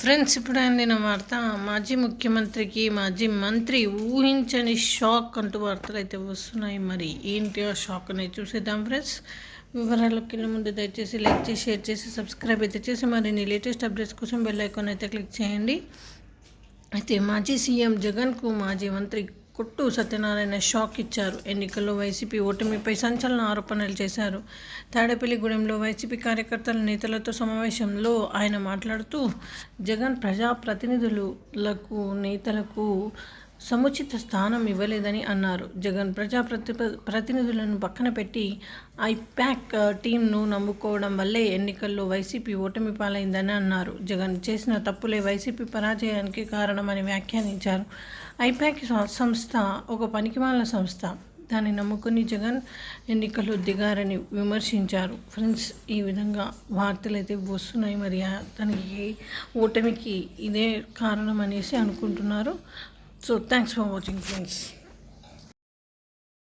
Friends ఇప్పుడు అందిన వార్త. మాజీ ముఖ్యమంత్రికి మాజీ మంత్రి ఊహించని షాక్ అంటూ వార్తలు అయితే వస్తున్నాయి. మరి ఏంటి ఆ షాక్ అనేది చూసేద్దాం ఫ్రెండ్స్. వివరాలకు వెళ్ళే ముందు దయచేసి లైక్ చేసి షేర్ చేసి సబ్స్క్రైబ్ అయితే చేసి మరిన్ని లేటెస్ట్ అప్డేట్స్ కోసం బెల్ ఐకాన్ అయితే క్లిక్ చేయండి. అయితే మాజీ సీఎం జగన్కు మాజీ మంత్రి కొట్టు సత్యనారాయణ షాక్ ఇచ్చారు. ఎన్నికల్లో వైసీపీ ఓటమిపై సంచలన ఆరోపణలు చేశారు. తాడేపల్లిగూడెంలో వైసీపీ కార్యకర్తల నేతలతో సమావేశంలో ఆయన మాట్లాడుతూ జగన్ ప్రజాప్రతినిధులకు నేతలకు సముచిత స్థానం ఇవ్వలేదని అన్నారు. జగన్ ప్రజా ప్రతి ప్రతినిధులను పక్కన పెట్టి ఐప్యాక్ టీంను నమ్ముకోవడం వల్లే ఎన్నికల్లో వైసీపీ ఓటమి పాలైందని అన్నారు. జగన్ చేసిన తప్పులే వైసీపీ పరాజయానికి కారణమని వ్యాఖ్యానించారు. ఐపాక్ సంస్థ ఒక పనికిమాల సంస్థ. దాన్ని నమ్ముకుని జగన్ ఎన్నికలు దిగారని విమర్శించారు. ఫ్రెండ్స్ ఈ విధంగా వార్తలు అయితే వస్తున్నాయి మరి. తనకి ఓటమికి ఇదే కారణం అనేసి అనుకుంటున్నారు. So thanks for watching friends.